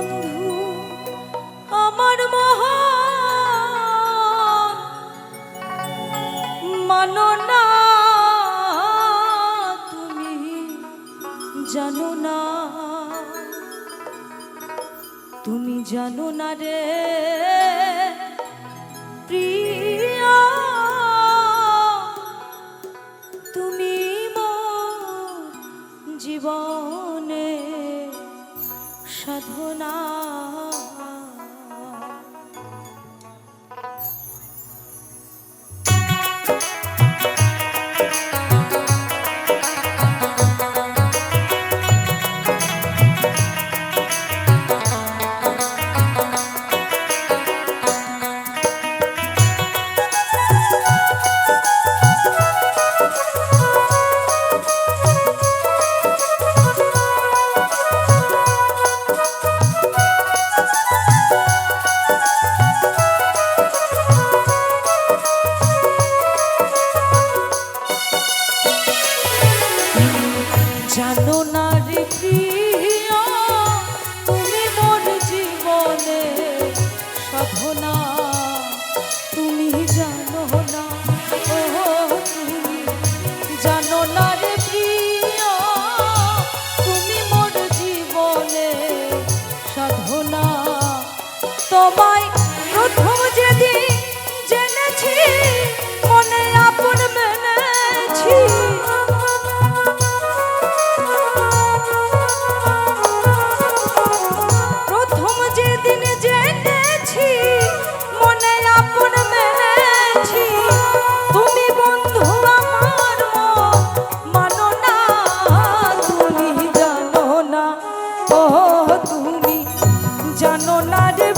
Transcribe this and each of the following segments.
বন্ধু আমার মহা মাননা তুমি জানো না তুমি জানো না রে। সাধনা প্রথম যেদিন জেনেছি, মনে আপন মেনেছি। প্রথম যেদিন জেনেছি, মনে আপন মেনেছি। তুমি বন্ধু আমার মানো না, তুমি জানো না। ও তুমি জানো না রে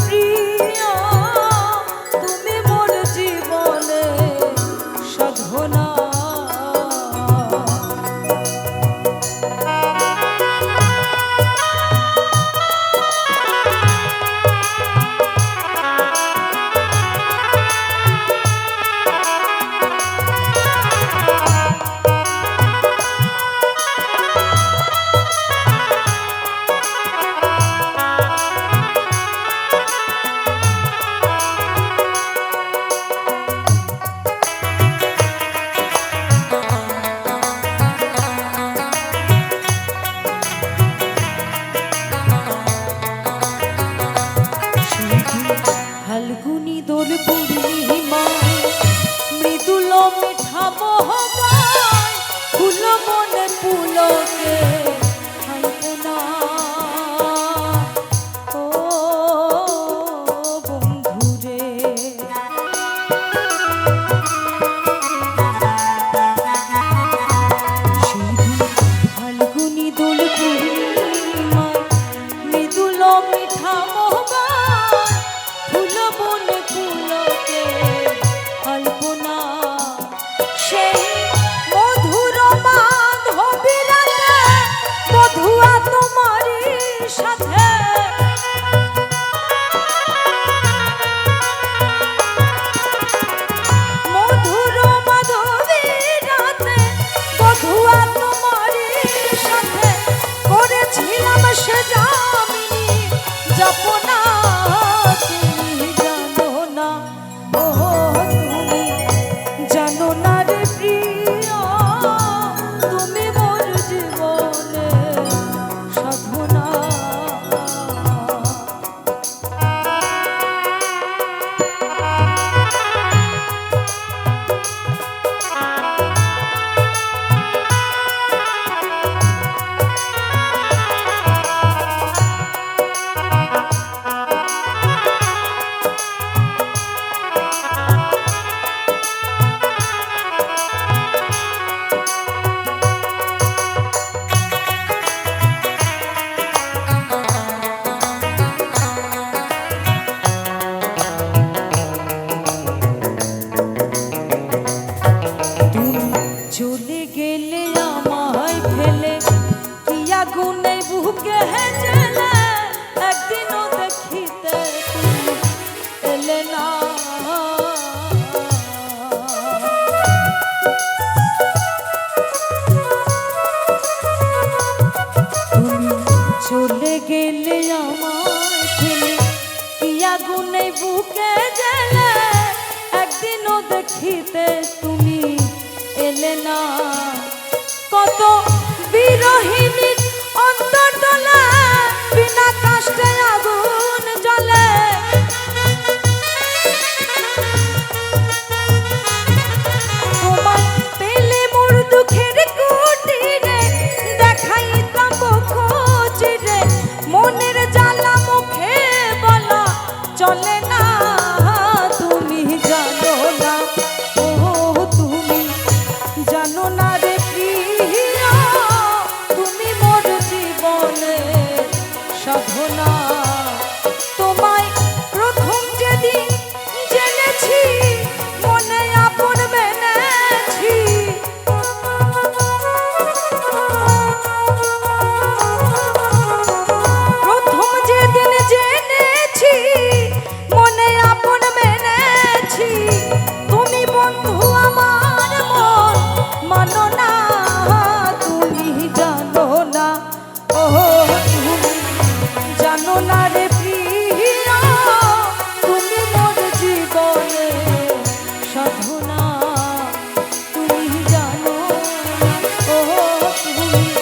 yeah. সোনার প্রিয় আগুনে বুকে জেলে একদিনও দেখিতে তুমি এলে না। কত বিরহিনীর অন্তর বিনা কষ্টে আগুন চলে না, তুমি জানো না। ও, তুমি জানো না রে প্রিয়া, তুমি মোর জীবনে সাধনা। ভূমি